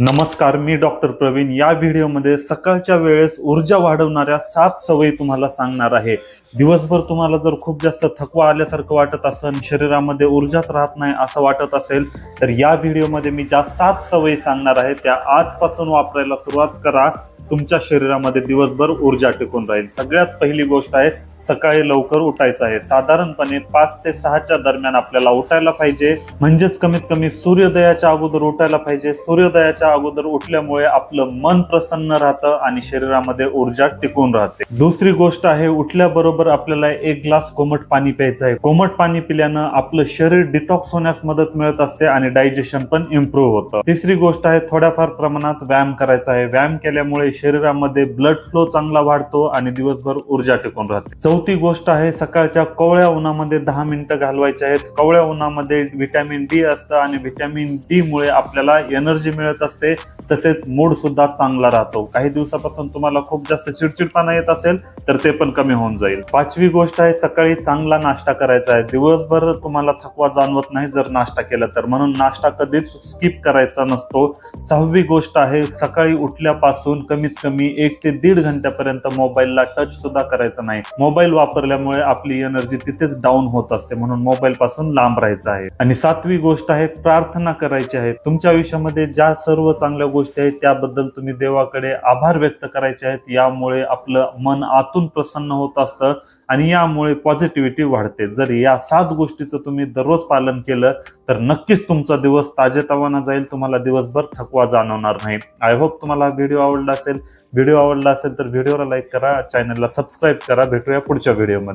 नमस्कार मी डॉक्टर प्रवीण. या व्हिडिओमध्ये सकाळच्या वेळेस ऊर्जा वाढवणाऱ्या सात सवयी तुम्हाला सांगणार आहे. दिवसभर तुम्हाला जर खूप जास्त थकवा आल्यासारखं वाटत असेल शरीरामध्ये ऊर्जाच राहत नाही असं वाटत असेल तर या व्हिडिओमध्ये मी ज्या सात सवयी सांगणार आहे त्या आजपासून वापरायला सुरुवात करा. तुमच्या शरीरामध्ये दिवसभर ऊर्जा टिकून राहील. सगळ्यात पहिली गोष्ट आहे सकाळी लवकर उठायचं आहे. साधारणपणे पाच ते सहाच्या दरम्यान आपल्याला उठायला पाहिजे. म्हणजेच कमीत कमी सूर्योदयाच्या अगोदर उठायला पाहिजे. सूर्योदयाच्या अगोदर उठल्यामुळे आपलं मन प्रसन्न राहतं आणि शरीरामध्ये ऊर्जा टिकून राहते. दुसरी गोष्ट आहे उठल्याबरोबर आपल्याला एक ग्लास कोमट पाणी प्यायचं आहे. कोमट पाणी पिल्यानं आपलं शरीर डिटॉक्स होण्यास मदत मिळत असते आणि डायजेशन पण इम्प्रूव्ह होतं. तिसरी गोष्ट आहे थोड्याफार प्रमाणात व्यायाम करायचा आहे. व्यायाम केल्यामुळे शरीरामध्ये ब्लड फ्लो चांगला वाढतो आणि दिवसभर ऊर्जा टिकून राहते. चौथी गोष्ट आहे सकाळच्या कवळ्या उन्हामध्ये दहा मिनटं घालवायची आहेत. कवळ्या उन्हामध्ये व्हिटॅमिन डी असतं आणि व्हिटॅमिन डीमुळे आपल्याला एनर्जी मिळत असते. तसेच मूड सुद्धा चांगला राहतो. काही दिवसापासून तुम्हाला खूप जास्त चिडचिडपणा येत असेल तर ते पण कमी होऊन जाईल. पाचवी गोष्ट आहे सकाळी चांगला नाश्ता करायचा आहे. दिवसभर तुम्हाला थकवा जाणवत नाही जर नाश्ता केला तर. म्हणून नाश्ता कधीच स्किप करायचा नसतो. सहावी गोष्ट आहे सकाळी उठल्यापासून कमीत कमी एक ते दीड घंट्यापर्यंत मोबाईलला टच सुद्धा करायचा नाही. मोबाईल मोबाईल वापरल्यामुळे आपली एनर्जी तिथेच डाऊन होत असते म्हणून मोबाईल पासून लांब राहायचं आहे. आणि सातवी गोष्ट आहे प्रार्थना करायची आहे. तुमच्या आयुष्यामध्ये ज्या सर्व चांगल्या गोष्टी आहेत त्याबद्दल तुम्ही देवाकडे आभार व्यक्त करायचे आहेत. यामुळे आपलं मन आतून प्रसन्न होत असतं. आणि यामुळे पॉझिटिव्हिटी वाढते. जर या सात गोष्टीचं तुम्ही दररोज पालन केलं तर नक्कीच तुमचा दिवस ताजेतवाना जाईल. तुम्हाला दिवसभर थकवा जाणवणार नाही. आय होप तुम्हाला व्हिडिओ आवडला असेल. व्हिडिओ आवडला असेल तर व्हिडिओला लाईक करा. चॅनलला सबस्क्राईब करा. भेटूया पुढच्या व्हिडिओमध्ये